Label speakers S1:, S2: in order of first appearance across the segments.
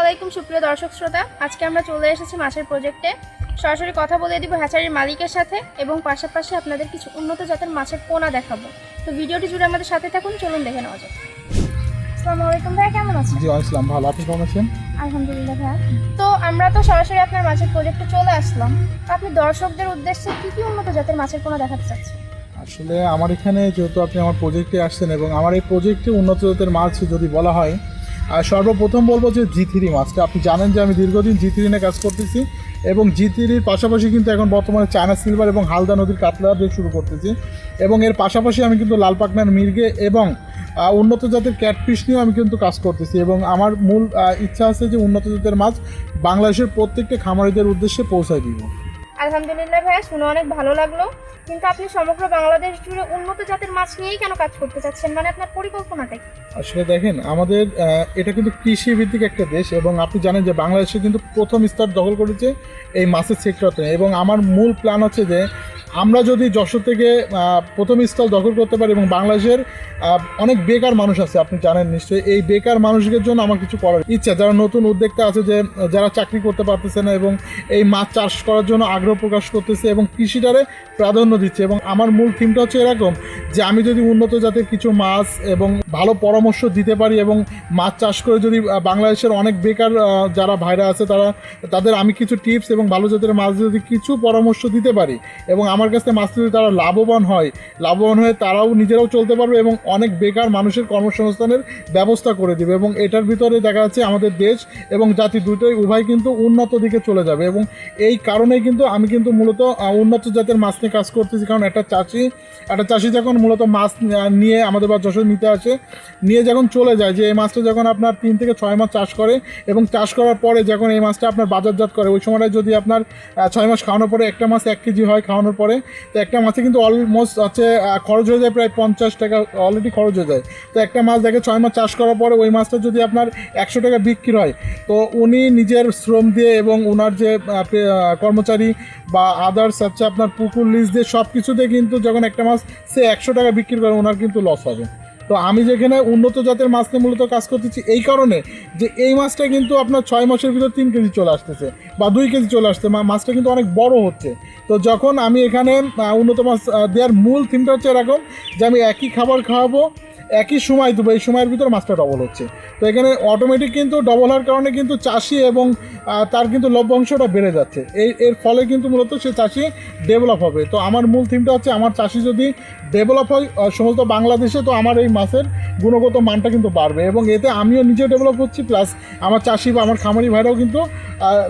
S1: আলাইকুম সুপ্রিয় দর্শক শ্রোতা। আজকে আমরা চলে এসেছি মাছের প্রজেক্টে সরাসরি কথা বলে দিব হ্যাচারির মালিকের সাথে এবং পাশাপাশি আপনাদের কিছু উন্নত জাতের মাছের পোনা দেখাবো। তো ভিডিওটি জুড়ে আমাদের সাথে থাকুন চলুন দেখে নেওয়া যাক। আসসালামু আলাইকুম ভাইয়া কেমন আছেন?
S2: জি আসলাম ভালো। আপনি কেমন আছেন?
S1: আলহামদুলিল্লাহ ভাইয়া তো আমরা তো সরাসরি আপনার মাছের প্রজেক্টে চলে আসলাম। আপনি দর্শকদের উদ্দেশ্যে কি কি উন্নত জাতের মাছের পোনা দেখাতে চাচ্ছেন?
S2: আসলে আমার এখানে যেহেতু আপনি আমার প্রজেক্টে আসছেন এবং আমার এই প্রজেক্টে উন্নত জাতের মাছ যদি বলা হয় আর সর্বপ্রথম বলব যে জি থ্রি মাছটা আপনি জানেন যে আমি দীর্ঘদিন জি থ্রি নিয়ে কাজ করতেছি এবং জি থ্রির পাশাপাশি কিন্তু এখন বর্তমানে চায়না সিলভার এবং হালদা নদীর কাতলা দিয়ে শুরু করতেছি। এবং এর পাশাপাশি আমি কিন্তু লাল পাকনার মির্গে এবং উন্নত জাতের ক্যাটফিশ নিয়েও আমি কিন্তু কাজ করতেছি। এবং আমার মূল ইচ্ছা আছে যে উন্নত জাতের মাছ বাংলাদেশের প্রত্যেকটা খামারিদের উদ্দেশ্যে পৌঁছায় দিব।
S1: আলহামদুলিল্লাহ ভাইয়া, শুনে অনেক ভালো লাগল। কিন্তু আপনি সমগ্র বাংলাদেশ জুড়ে উন্নত জাতের মাছ নিয়েই কেন কাজ করতে চাচ্ছেন? মানে আপনার পরিকল্পনাটা কি?
S2: আসলে দেখেন, আমাদের এটা কিন্তু কৃষি ভিত্তিক একটা দেশ এবং আপনি জানেন যে বাংলাদেশে কিন্তু প্রথম স্তর দখল করেছে এই মাছের সেক্টরতে এবং আমার মূল প্ল্যান হচ্ছে যে আমরা যদি যশোর থেকে প্রথম স্থল দখল করতে পারি এবং বাংলাদেশের অনেক বেকার মানুষ আছে, আপনি জানেন নিশ্চয়ই। এই বেকার মানুষদের জন্য আমার কিছু করার ইচ্ছা। যারা নতুন উদ্যোক্তা আছে যে, যারা চাকরি করতে পারতেছে না এবং এই মাছ চাষ করার জন্য আগ্রহ প্রকাশ করতেছে এবং কৃষিটারে প্রাধান্য দিচ্ছে। এবং আমার মূল থিমটা হচ্ছে এরকম যে, আমি যদি উন্নত জাতের কিছু মাছ এবং ভালো পরামর্শ দিতে পারি এবং মাছ চাষ করে যদি বাংলাদেশের অনেক বেকার যারা ভাইরা আছে, তারা, তাদের আমি কিছু টিপস এবং ভালো জাতের মাছ যদি কিছু পরামর্শ দিতে পারি এবং আমার কাছে মাছ তারা লাভবান হয়, লাভবান হয়ে তারাও নিজেরাও চলতে পারবে এবং অনেক বেকার মানুষের কর্মসংস্থানের ব্যবস্থা করে দিবে এবং এটার ভিতরে দেখা যাচ্ছে আমাদের দেশ এবং জাতি দুটোই উভয় কিন্তু উন্নত দিকে চলে যাবে এবং এই কারণেই কিন্তু আমি কিন্তু মূলত উন্নত জাতের মাছ নিয়ে কাজ করতেছি। কারণ একটা চাষি একটা চাষি যখন মূলত মাছ নিয়ে আমাদের বা যশোর নিতে আসে, নিয়ে যখন চলে যায়, যে এই মাছটা যখন আপনার তিন থেকে ছয় মাস চাষ করে এবং চাষ করার পরে যখন এই মাছটা আপনার বাজারজাত করে, ওই সময়টা যদি আপনার ছয় মাস খাওয়ানোর পরে একটা মাছ এক কেজি হয়, খাওয়ানোর পরে তো একটা মাছে কিন্তু অলমোস্ট আহ, খরচ হয়ে যায় প্রায় পঞ্চাশ টাকা অলরেডি খরচ হয়ে যায়। তো একটা মাছ দেখে ছয় মাস চাষ করার পরে ওই মাছটা যদি আপনার একশো টাকা বিক্রি হয় তো উনি নিজের শ্রম দিয়ে এবং ওনার যে কর্মচারী বা আদার্স হচ্ছে আপনার পুকুর লিজ দিয়ে সব কিছুতে কিন্তু যখন একটা মাছ সে একশো টাকা বিক্রি করে ওনার কিন্তু লস হবে। তো আমি যেখানে উন্নত জাতের মাছ নিয়ে মূলত কাজ করতেছি এই কারণে যে এই মাছটা কিন্তু আপনার ছয় মাসের ভিতর তিন কেজি চলে আসতেছে বা দুই কেজি চলে আসছে মা- মাছটা কিন্তু অনেক বড় হচ্ছে। তো যখন আমি এখানে উন্নত মাছ দেওয়ার মূল থিমটা হচ্ছে এরকম যে আমি একই খাবার খাওয়াবো একই সময় দেবো এই সময়ের ভিতর মাছটা ডবল হচ্ছে। তো এখানে অটোমেটিক কিন্তু ডবল হওয়ার কারণে কিন্তু চাষি এবং তার কিন্তু লভ্যাংশটা বেড়ে যাচ্ছে। এই, এর ফলে কিন্তু মূলত সে চাষি ডেভেলপ হবে। তো আমার মূল থিমটা হচ্ছে আমার চাষি যদি ডেভেলপ হয় সমস্ত বাংলাদেশে, তো আমার এই মাছের গুণগত মানটা কিন্তু বাড়বে এবং এতে আমিও নিজেও ডেভেলপ হচ্ছি প্লাস আমার চাষি বা আমার খামারি ভাইরাও কিন্তু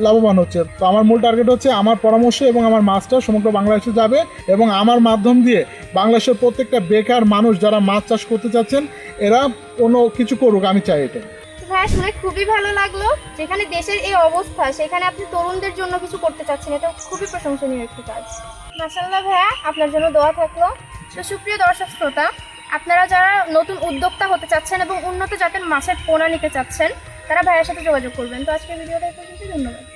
S2: লাভবান হচ্ছে। তো আমার মূল টার্গেট হচ্ছে আমার পরামর্শ এবং আমার মাছটা সমগ্র বাংলাদেশে যাবে এবং আমার মাধ্যম দিয়ে বাংলাদেশের প্রত্যেকটা বেকার মানুষ যারা মাছ চাষ করতে চাচ্ছেন এরা কোনো কিছু করুক, আমি চাই এটা।
S1: তো ভাইয়া, শুনে খুবই ভালো লাগল। যেখানে দেশের এই অবস্থা, সেখানে আপনি তরুণদের জন্য কিছু করতে চাচ্ছেন, এটা খুবই প্রশংসনীয় একটি কাজ। মাসাল্লাহ ভাইয়া, আপনার জন্য দোয়া থাকল। তো সুপ্রিয় দর্শক শ্রোতা, আপনারা যারা নতুন উদ্যোক্তা হতে চাচ্ছেন এবং উন্নত জাতের মাছের পোনা নিতে চাচ্ছেন, তারা ভাইয়ের সাথে যোগাযোগ করবেন। তো আজকের ভিডিওটা এই পর্যন্ত ধন্যবাদ।